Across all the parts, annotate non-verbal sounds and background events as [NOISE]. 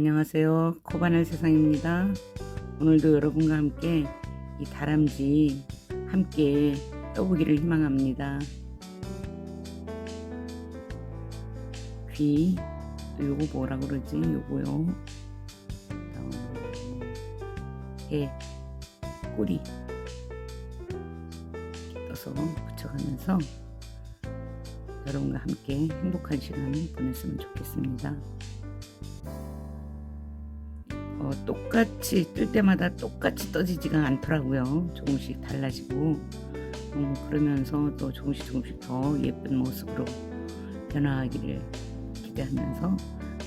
안녕하세요. 코바늘 세상입니다. 오늘도 여러분과 함께 이 다람쥐 함께 떠보기를 희망합니다. 귀, 또 요거 뭐라 그러지? 요거요. 배, 꼬리 이렇게 떠서 붙여가면서 여러분과 함께 행복한 시간을 보냈으면 좋겠습니다. 어, 똑같이 뜰 때마다 똑같이 떠지지가 않더라고요. 조금씩 달라지고 음, 그러면서 또 조금씩 조금씩 더 예쁜 모습으로 변화하기를 기대하면서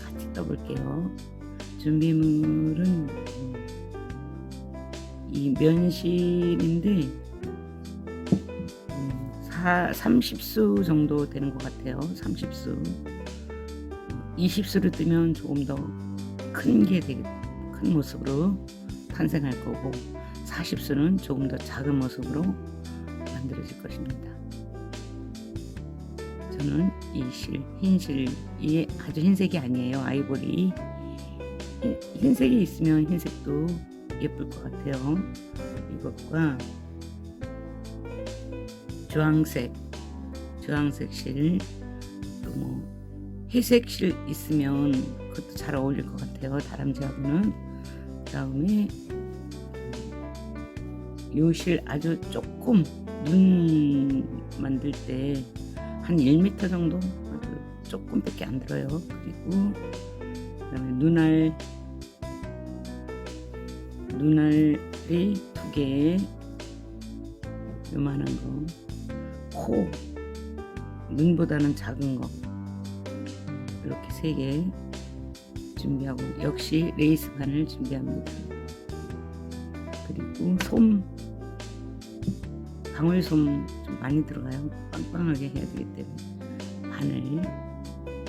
같이 떠볼게요. 준비물은 음, 이 면실인데 음, 사, 30수 정도 되는 것 같아요. 30수. 20수를 뜨면 조금 더 큰 게 되게 큰 모습으로 탄생할 거고 40수는 조금 더 작은 모습으로 만들어질 것입니다. 저는 이 실, 흰실, 이게 아주 흰색이 아니에요. 아이보리. 흰- 흰색이 있으면 흰색도 예쁠 것 같아요. 이것과 주황색, 주황색 실, 또뭐 회색 실 있으면 그것도 잘 어울릴 것 같아요. 다람쥐하고는. 그 다음에 요실 아주 조금 눈 만들 때 한 1m 정도? 조금밖에 안 들어요. 그리고 그다음에 눈알 눈알이 두 개, 요만한 거, 코 눈보다는 작은 거. 이렇게 세 개 준비하고 역시 레이스 바늘 준비합니다. 그리고 솜 방울솜 좀 많이 들어가요. 빵빵하게 해야 되기 때문에 바늘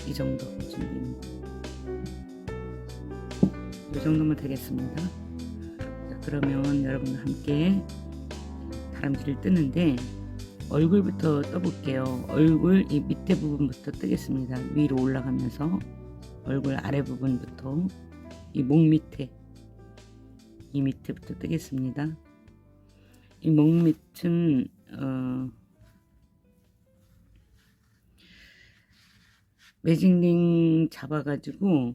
이 정도 준비입니다. 이 정도면 되겠습니다. 자, 그러면 여러분과 함께 다람쥐를 뜨는데 얼굴부터 떠볼게요. 얼굴 이 밑에 부분부터 뜨겠습니다. 위로 올라가면서 얼굴 아래 부분부터 이 목 밑에 이 밑에부터 뜨겠습니다. 이 목 밑은 어, 매직링 잡아가지고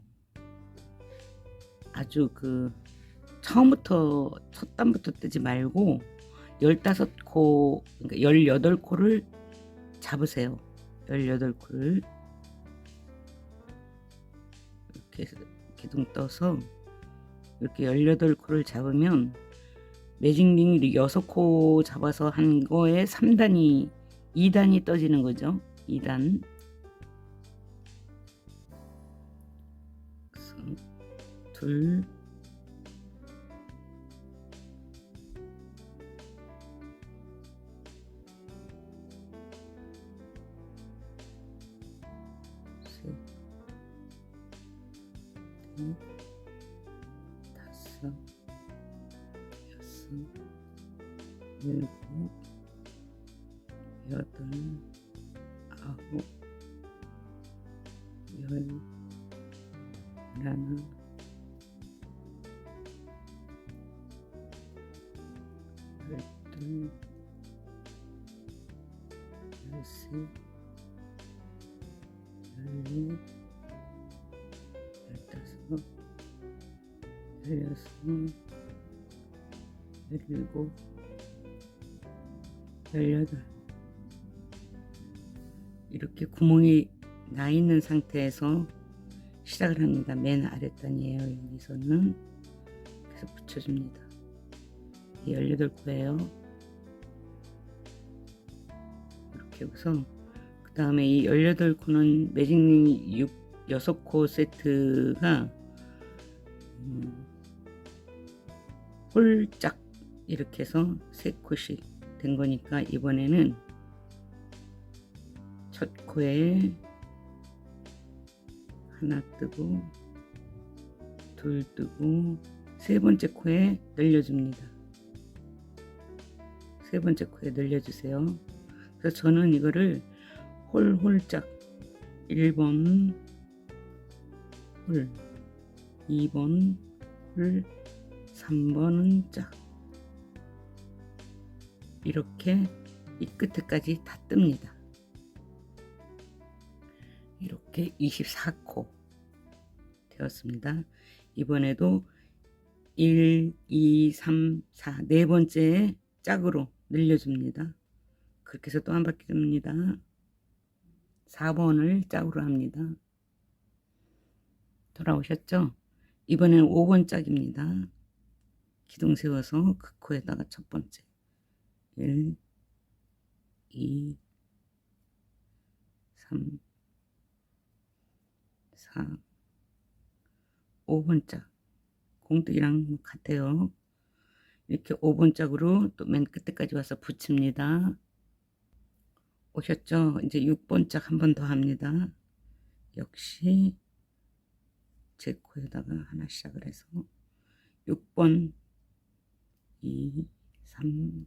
아주 그 처음부터 첫 단부터 뜨지 말고 15코 그러니까 18코를 잡으세요. 18코를 이렇게 기둥 떠서 이렇게 18코를 잡으면 매직링 6코 잡아서 한 거에 3단이 2단이 떠지는 거죠. 2단 둘 열둘, 열셋, 열넷, 열다섯, 열여섯, 열일곱, 열여덟 이렇게 구멍이 나 있는 상태에서 시작을 합니다. 맨 아랫단이에요. 여기서는 계속 붙여줍니다. 18코예요. 이렇게 해서 그 다음에 이 18코는 매직링 6, 6코 세트가 음, 홀짝 이렇게 해서 3코씩 된 거니까 이번에는 첫 코에 하나 뜨고 둘 뜨고 세 번째 코에 늘려줍니다. 세 번째 코에 늘려주세요. 그래서 저는 이거를 홀홀짝 1번 홀 2번을 3번은 짝 이렇게 이 끝에까지 다 뜹니다. 이렇게 24코 되었습니다. 이번에도 1, 2, 3, 4, 네 번째 짝으로 늘려줍니다. 그렇게 해서 또 한 바퀴 돕니다. 4번을 짝으로 합니다. 돌아오셨죠? 이번에는 5번 짝입니다. 기둥 세워서 그 코에다가 첫 번째 1, 2, 3, 4, 5번 짝 공뜨기랑 같아요. 이렇게 5번 짝으로 또 맨 끝에까지 와서 붙입니다. 오셨죠? 이제 6번 짝 한 번 더 합니다. 역시 제 코에다가 하나 시작을 해서 6번 2, 3,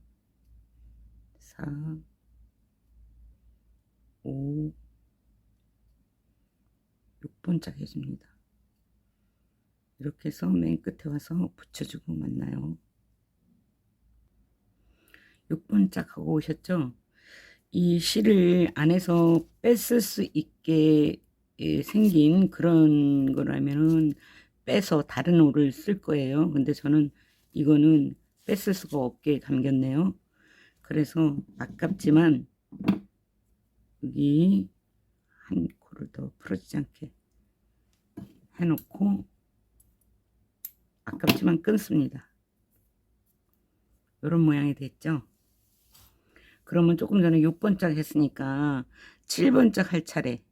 4, 5, 6번 짝 해줍니다. 이렇게 해서 맨 끝에 와서 붙여주고 만나요. 6번 짝하고 오셨죠? 이 실을 안에서 뺐을 수 있게 예, 생긴 그런 거라면은 빼서 다른 올을 쓸 거예요. 근데 저는 이거는 뺐을 수가 없게 감겼네요. 그래서 아깝지만 여기 한 코를 더 풀어지지 않게 해놓고 아깝지만 끊습니다. 이런 모양이 됐죠. 그러면 조금 전에 6번 짝 했으니까 7번 짝 할 차례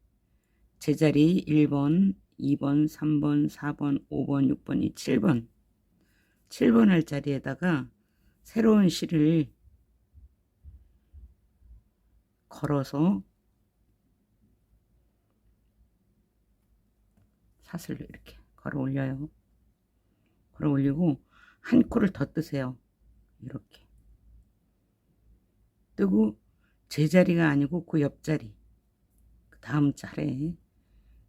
제자리 1번, 2번, 3번, 4번, 5번, 6번, 이 7번 7번 할 자리에다가 새로운 실을 걸어서 사슬로 이렇게 걸어 올려요. 걸어 올리고 한 코를 더 뜨세요. 이렇게 뜨고 제자리가 아니고 그 옆자리 그 다음 자리에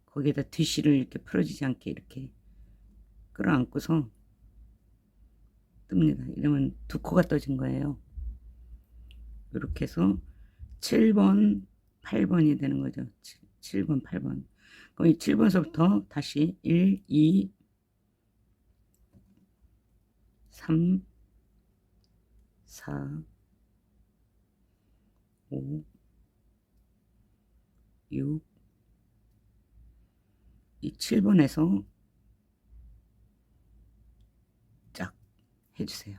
거기에다 뒤실을 이렇게 풀어지지 않게 이렇게 끌어안고서 뜹니다. 이러면 두 코가 떠진 거예요. 이렇게 해서 7번, 8번이 되는 거죠. 7, 번 8번. 그럼 이 7번서부터 다시 1, 2, 3, 4, 5, 6, 이 7번에서 짝 해주세요.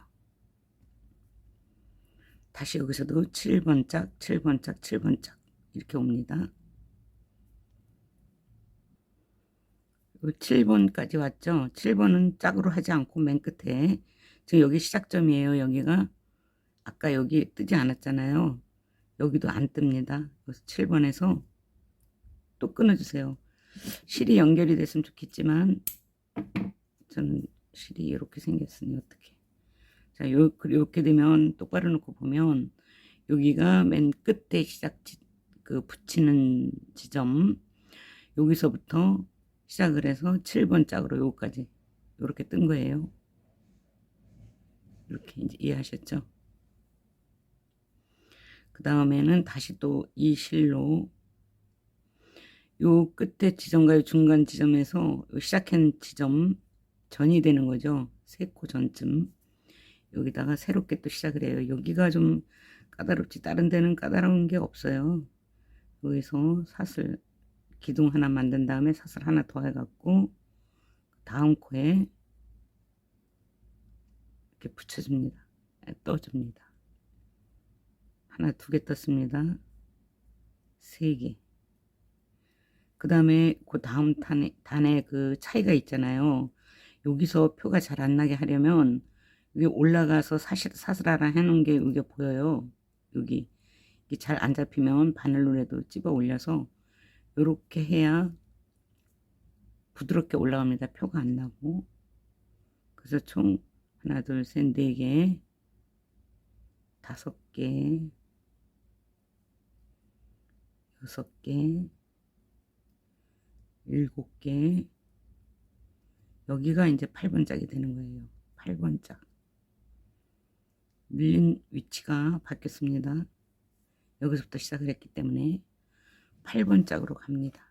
다시 여기서도 7번 짝, 7번 짝, 7번 짝 이렇게 옵니다. 7번까지 왔죠. 7번은 짝으로 하지 않고 맨 끝에 지금 여기 시작점이에요. 여기가 아까 여기 뜨지 않았잖아요. 여기도 안 뜹니다. 그래서 7번에서 또 끊어주세요. 실이 연결이 됐으면 좋겠지만 저는 실이 이렇게 생겼으니 어떻게 자 요, 이렇게 되면 똑바로 놓고 보면 여기가 맨 끝에 시작 지, 그 붙이는 지점 여기서부터 시작을 해서 7번 짝으로 여기까지 이렇게 뜬 거예요. 이렇게 이제 이해하셨죠? 그 다음에는 다시 또 이 실로 요 끝에 지점과 요 중간 지점에서 시작한 지점 전이 되는 거죠. 세 코 전쯤. 여기다가 새롭게 또 시작을 해요. 여기가 좀 까다롭지. 다른 데는 까다로운 게 없어요. 여기서 사슬 기둥 하나 만든 다음에 사슬 하나 더 해갖고 다음 코에 이렇게 붙여줍니다. 네, 떠줍니다. 하나 두 개 떴습니다. 세 개. 그 다음에 그 다음 단에, 단에 그 차이가 있잖아요. 여기서 표가 잘 안 나게 하려면 여기 올라가서 사실 사슬하라 해놓은 게 여기 보여요. 여기 잘안 잡히면 바늘로라도 집어 올려서 이렇게 해야 부드럽게 올라갑니다. 표가 안 나고. 그래서 총 하나, 둘, 셋, 네 개, 다섯 개, 여섯 개, 일곱 개, 여기가 이제 8번 짝이 되는 거예요. 8번 짝. 밀린 위치가 바뀌었습니다. 여기서부터 시작을 했기 때문에 8번 짝으로 갑니다.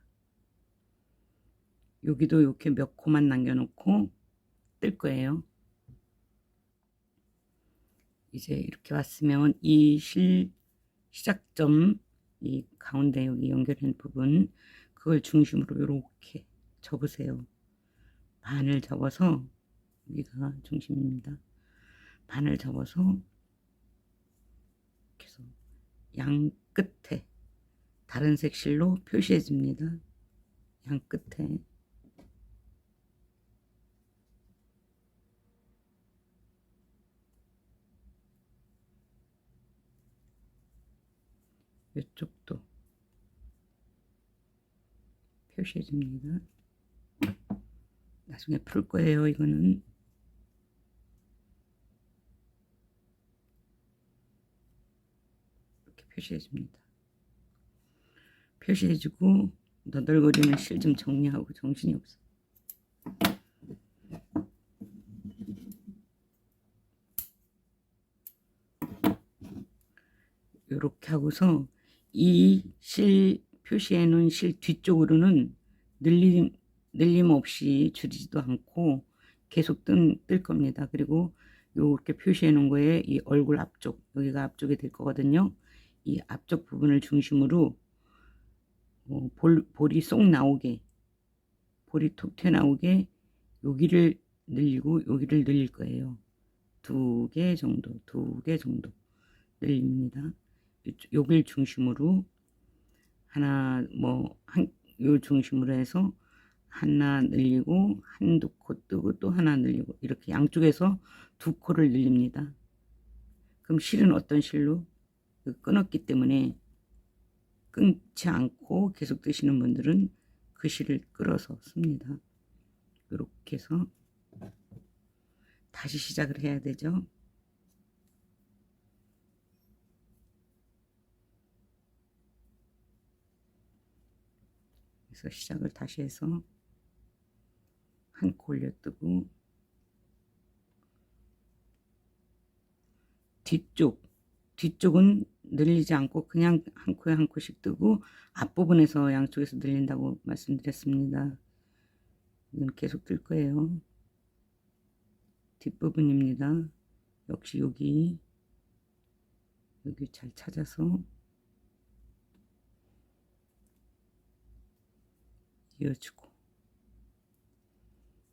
여기도 이렇게 몇 코만 남겨놓고 뜰 거예요. 이제 이렇게 왔으면 이 실 시작점 이 가운데 여기 연결된 부분 그걸 중심으로 이렇게 접으세요. 반을 접어서 여기가 중심입니다. 반을 접어서 해서 양 끝에 다른 색 실로 표시해 줍니다. 양 끝에 이쪽도 표시해 줍니다. 나중에 풀 거예요. 이거는 이렇게 표시해 줍니다. 표시해 주고 너덜거리는 실 좀 정리하고 정신이 없어. 이렇게 하고서 이 실 표시해 놓은 실 뒤쪽으로는 늘림, 늘림 없이 줄이지도 않고 계속 뜬, 뜰 겁니다. 그리고 요렇게 표시해 놓은 거에 이 얼굴 앞쪽, 여기가 앞쪽이 될 거거든요. 이 앞쪽 부분을 중심으로 어, 볼, 볼이 쏙 나오게, 볼이 톡 튀어나오게 여기를 늘리고 여기를 늘릴 거예요. 두 개 정도, 두 개 정도 늘립니다. 여길 중심으로 하나 뭐한요 중심으로 해서 하나 늘리고 한두 코 뜨고 또 하나 늘리고 이렇게 양쪽에서 두 코를 늘립니다. 그럼 실은 어떤 실로 이거 끊었기 때문에 끊지 않고 계속 뜨시는 분들은 그 실을 끌어서 씁니다. 이렇게 해서 다시 시작을 해야 되죠. 그래서 시작을 다시 해서 한 코 올려 뜨고 뒤쪽 뒤쪽은 늘리지 않고 그냥 한 코에 한 코씩 뜨고 앞부분에서 양쪽에서 늘린다고 말씀드렸습니다. 이건 계속 뜰 거예요. 뒷부분입니다. 역시 여기 여기 잘 찾아서 이어주고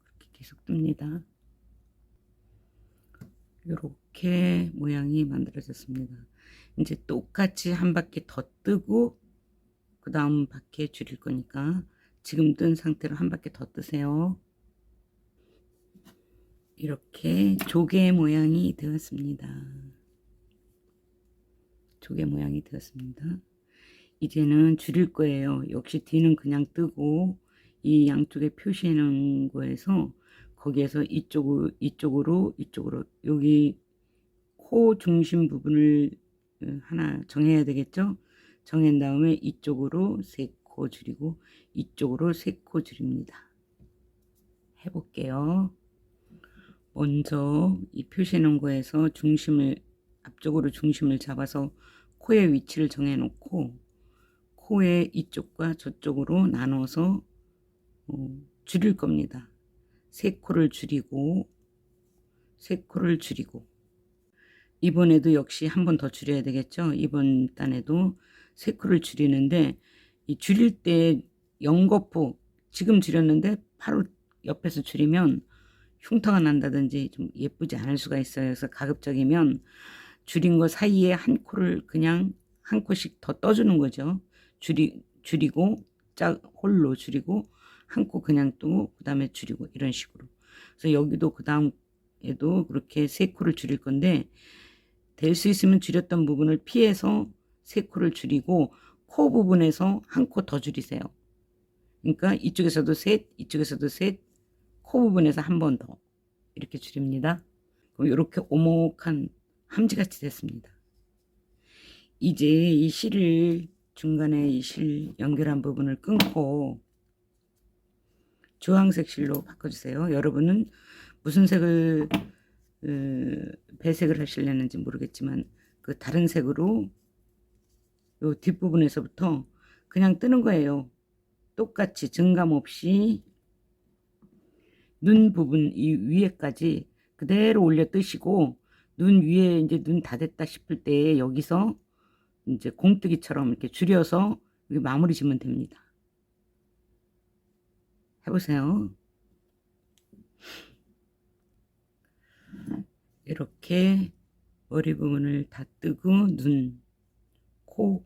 그렇게 계속 뜹니다. 이렇게 모양이 만들어졌습니다. 이제 똑같이 한 바퀴 더 뜨고 그 다음 바퀴에 줄일 거니까 지금 뜬 상태로 한 바퀴 더 뜨세요. 이렇게 조개 모양이 되었습니다. 조개 모양이 되었습니다. 이제는 줄일 거예요. 역시 뒤는 그냥 뜨고 이 양쪽에 표시해 놓은 거에서 거기에서 이쪽으로 이쪽으로 이쪽으로 여기 코 중심 부분을 어, 하나 정해야 되겠죠? 정한 다음에 이쪽으로 세 코 줄이고 이쪽으로 세 코 줄입니다. 해볼게요. 먼저 이 표시해 놓은 거에서 중심을 앞쪽으로 중심을 잡아서 코의 위치를 정해 놓고 코의 이쪽과 저쪽으로 나눠서 어, 줄일 겁니다. 세 코를 줄이고 세 코를 줄이고 이번에도 역시 한 번 더 줄여야 되겠죠. 이번 단에도 세 코를 줄이는데 이 줄일 때 연거푸 지금 줄였는데 바로 옆에서 줄이면 흉터가 난다든지 좀 예쁘지 않을 수가 있어요. 그래서 가급적이면 줄인 거 사이에 한 코를 그냥 한 코씩 더 떠주는 거죠. 줄이 줄이고 짝 홀로 줄이고 한코 그냥 뜨고 그 다음에 줄이고 이런 식으로. 그래서 여기도 그 다음에도 그렇게 세 코를 줄일 건데 될 수 있으면 줄였던 부분을 피해서 세 코를 줄이고 코 부분에서 한 코 더 줄이세요. 그러니까 이쪽에서도 셋, 이쪽에서도 셋, 코 부분에서 한 번 더 이렇게 줄입니다. 그럼 이렇게 오목한 함지같이 됐습니다. 이제 이 실을 중간에 이 실 연결한 부분을 끊고 주황색 실로 바꿔주세요. 여러분은 무슨 색을 그, 배색을 하시려는지 모르겠지만 그 다른 색으로 요 뒷부분에서부터 그냥 뜨는 거예요. 똑같이 증감 없이 눈 부분 이 위에까지 그대로 올려 뜨시고 눈 위에 이제 눈 다 됐다 싶을 때 여기서 이제 공뜨기처럼 이렇게 줄여서 마무리 지면 됩니다. 해보세요. 이렇게 머리 부분을 다 뜨고 눈, 코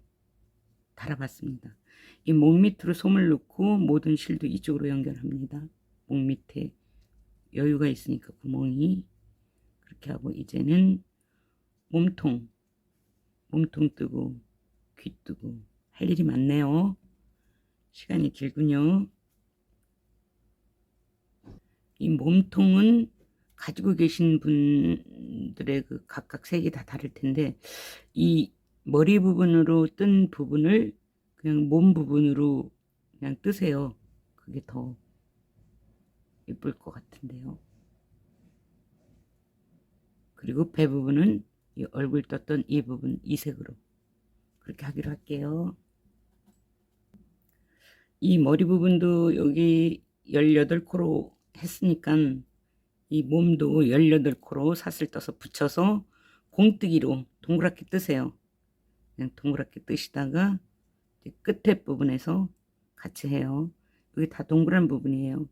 달아봤습니다. 이 목 밑으로 솜을 넣고 모든 실도 이쪽으로 연결합니다. 목 밑에 여유가 있으니까 구멍이 그렇게 하고 이제는 몸통 몸통 뜨고 귀 뜨고 할 일이 많네요. 시간이 길군요. 이 몸통은 가지고 계신 분들의 그 각각 색이 다 다를 텐데 이 머리 부분으로 뜬 부분을 그냥 몸 부분으로 그냥 뜨세요. 그게 더 예쁠 것 같은데요. 그리고 배 부분은 이 얼굴 떴던 이 부분 이 색으로 그렇게 하기로 할게요. 이 머리 부분도 여기 18코로 했으니까 이 몸도 18코로 사슬 떠서 붙여서 공뜨기로 동그랗게 뜨세요. 그냥 동그랗게 뜨시다가 끝에 부분에서 같이 해요. 여기 다 동그란 부분이에요.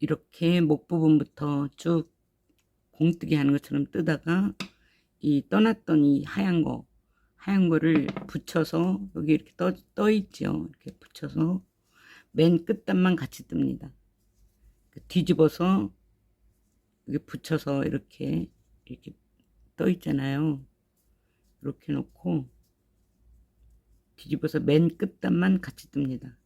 이렇게 목 부분부터 쭉 공뜨기 하는 것처럼 뜨다가 이 떠났던 이 하얀 거 하얀 거를 붙여서 여기 이렇게 떠, 떠 있죠. 이렇게 붙여서 맨 끝단만 같이 뜹니다. 뒤집어서 여기 붙여서 이렇게 이렇게 떠 있잖아요. 이렇게 놓고 뒤집어서 맨 끝단만 같이 뜹니다.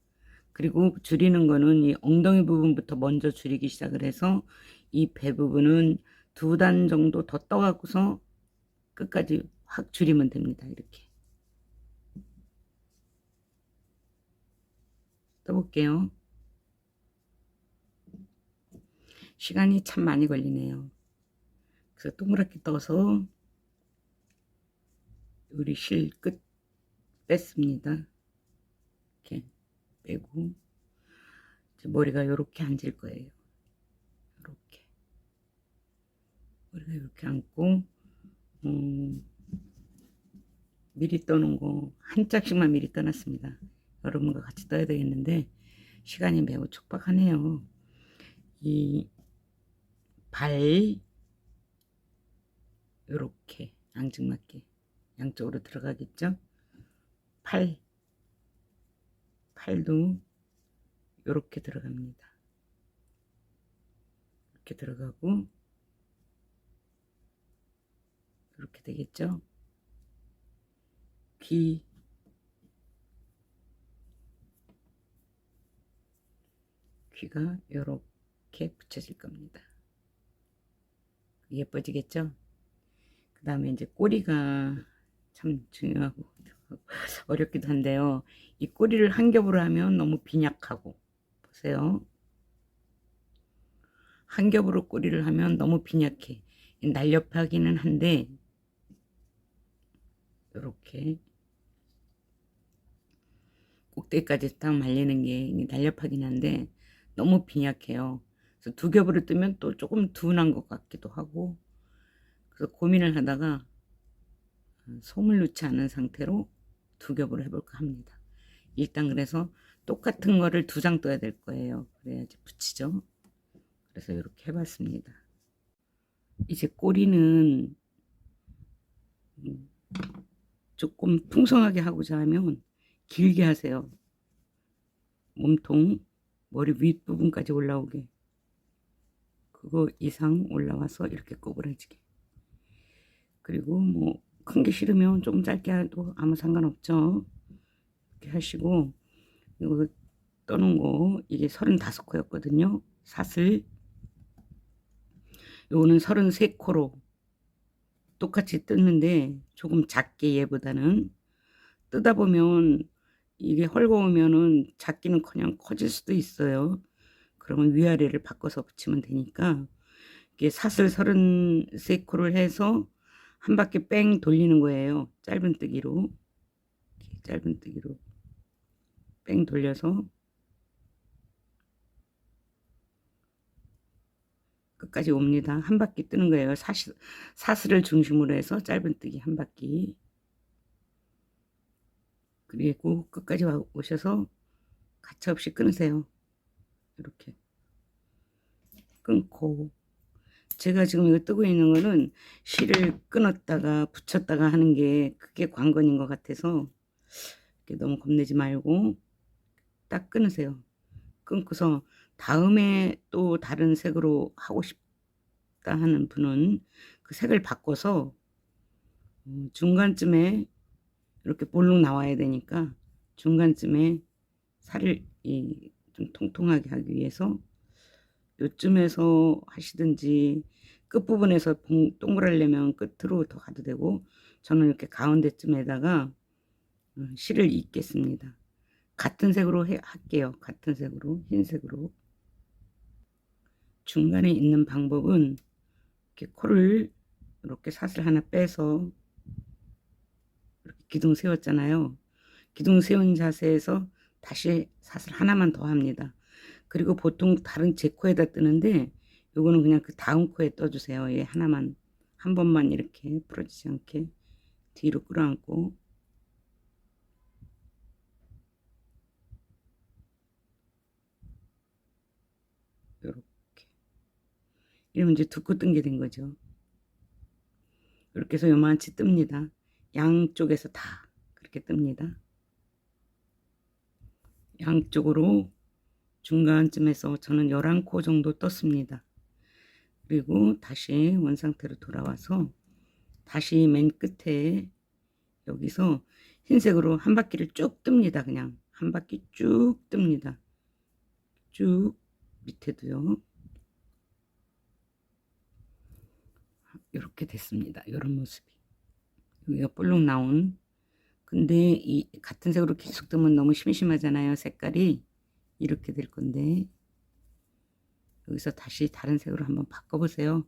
그리고 줄이는 거는 이 엉덩이 부분부터 먼저 줄이기 시작을 해서 이 배 부분은 두 단 정도 더 떠갖고서 끝까지 확 줄이면 됩니다. 이렇게. 떠볼게요. 시간이 참 많이 걸리네요. 그래서 동그랗게 떠서 우리 실 끝 뺐습니다. 이렇게 빼고 머리가 이렇게 앉을 거예요. 이렇게 머리가 이렇게 앉고 음, 미리 떠는 거 한 짝씩만 미리 떠났습니다. 여러분과 같이 떠야 되겠는데 시간이 매우 촉박하네요. 이 발 이렇게 앙증맞게 양쪽으로 들어가겠죠? 팔 팔도 이렇게 들어갑니다. 이렇게 들어가고 이렇게 되겠죠? 귀 귀가 이렇게 붙여질 겁니다. 예뻐지겠죠? 그 다음에 이제 꼬리가 참 중요하고 [LAUGHS] 어렵기도 한데요. 이 꼬리를 한 겹으로 하면 너무 빈약하고 보세요. 한 겹으로 꼬리를 하면 너무 빈약해. 날렵하기는 한데 이렇게 꼭대기까지 딱 말리는 게 날렵하긴 한데 너무 빈약해요. 그래서 두 겹으로 뜨면 또 조금 둔한 것 같기도 하고 그래서 고민을 하다가 솜을 넣지 않은 상태로 두 겹으로 해볼까 합니다. 일단 그래서 똑같은 거를 두 장 떠야 될 거예요. 그래야지 붙이죠. 그래서 이렇게 해봤습니다. 이제 꼬리는 음, 조금 풍성하게 하고자 하면 길게 하세요. 몸통 머리 윗부분까지 올라오게 그거 이상 올라와서 이렇게 꼬부라지게 그리고 뭐 큰 게 싫으면 좀 짧게 해도 아무 상관없죠. 이렇게 하시고 이거 떠는 거 이게 35코였거든요. 사슬 요거는 33코로 똑같이 뜯는데 조금 작게 얘보다는 뜨다 보면 이게 헐거우면은 작기는 커녕 커질 수도 있어요. 그러면 위아래를 바꿔서 붙이면 되니까 이게 사슬 33코를 해서 한 바퀴 뺑 돌리는 거예요. 짧은뜨기로 짧은뜨기로 뺑 돌려서 끝까지 옵니다. 한 바퀴 뜨는 거예요. 사슬, 사슬을 중심으로 해서 짧은뜨기 한 바퀴 그리고 끝까지 와- 오셔서 가차없이 끊으세요. 이렇게 끊고 제가 지금 이거 뜨고 있는 거는 실을 끊었다가 붙였다가 하는 게 그게 관건인 것 같아서 너무 겁내지 말고 딱 끊으세요. 끊고서 다음에 또 다른 색으로 하고 싶다 하는 분은 그 색을 바꿔서 음, 중간쯤에 이렇게 볼록 나와야 되니까 중간쯤에 살을 이, 좀 통통하게 하기 위해서 요쯤에서 하시든지 끝부분에서 봉- 동그라려면 끝으로 더 가도 되고 저는 이렇게 가운데쯤에다가 어, 실을 입겠습니다. 같은 색으로 해, 할게요. 같은 색으로 흰색으로 중간에 있는 방법은 이렇게 코를 이렇게 사슬 하나 빼서 이렇게 기둥 세웠잖아요. 기둥 세운 자세에서 다시 사슬 하나만 더 합니다. 그리고 보통 다른 제 코에다 뜨는데 요거는 그냥 그 다음 코에 떠주세요. 얘 하나만 한 번만 이렇게 부러지지 않게 뒤로 끌어안고 요렇게 이러면 이제 두코 뜬 게 된 거죠. 이렇게 해서 요만치 뜹니다. 양쪽에서 다 그렇게 뜹니다. 양쪽으로 중간쯤에서 저는 11코 정도 떴습니다. 그리고 다시 원상태로 돌아와서 다시 맨 끝에 여기서 흰색으로 한 바퀴를 쭉 뜹니다. 그냥 한 바퀴 쭉 뜹니다. 쭉 밑에도요. 이렇게 됐습니다. 이런 모습이. 여기가 볼록 나온 근데 이 같은 색으로 계속 뜨면 너무 심심하잖아요. 색깔이 이렇게 될 건데 여기서 다시 다른 색으로 한번 바꿔보세요.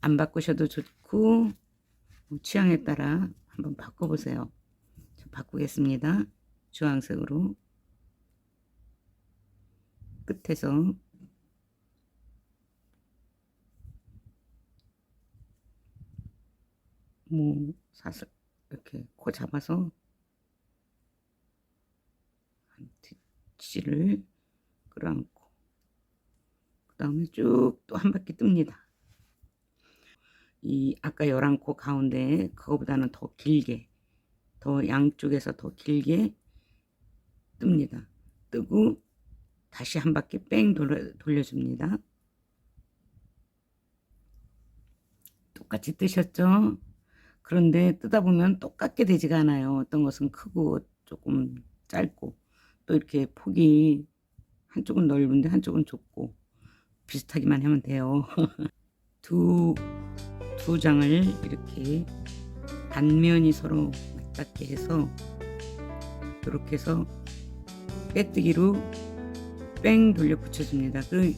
안 바꾸셔도 좋고 뭐 취향에 따라 한번 바꿔보세요. 저 바꾸겠습니다. 주황색으로 끝에서 뭐 사슬 이렇게 코 잡아서 뒷지를 끌어안고 그 다음에 쭉 또 한 바퀴 뜹니다. 이 아까 11코 가운데 그거보다는 더 길게 더 양쪽에서 더 길게 뜹니다. 뜨고 다시 한 바퀴 뺑 돌려, 돌려줍니다. 똑같이 뜨셨죠? 그런데 뜨다 보면 똑같게 되지가 않아요. 어떤 것은 크고 조금 짧고 또 이렇게 폭이 한쪽은 넓은데 한쪽은 좁고 비슷하기만 하면 돼요. [LAUGHS] 두, 두 장을 이렇게 단면이 서로 맞닿게 해서 이렇게 해서 빼뜨기로 뺑 돌려 붙여줍니다. 그,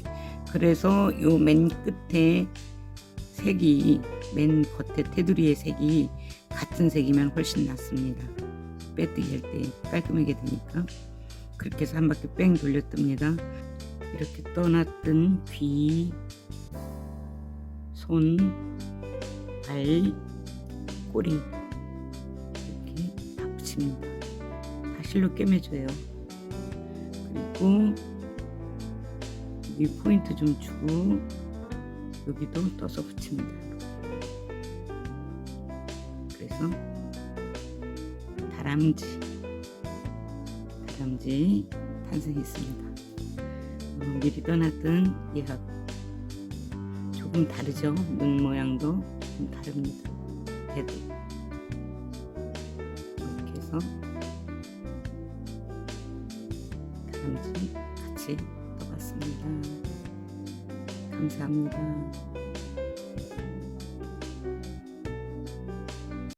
그래서 요 맨 끝에 색이 맨 겉에 테두리의 색이 같은 색이면 훨씬 낫습니다. 빼뜨기 할 때 깔끔하게 되니까 그렇게 해서 한 바퀴 뺑 돌려 뜹니다. 이렇게 떠났던 귀, 손, 발, 꼬리 이렇게 다 붙입니다. 다 실로 꿰매줘요. 그리고 여기 포인트 좀 주고 여기도 떠서 붙입니다. 그래서 다람쥐 다람쥐 탄생했습니다. 어, 미리 떠났던 얘하고 조금 다르죠. 눈 모양도 좀 다릅니다. 배도 이렇게 해서 다람쥐 같이 떠봤습니다. 감사합니다.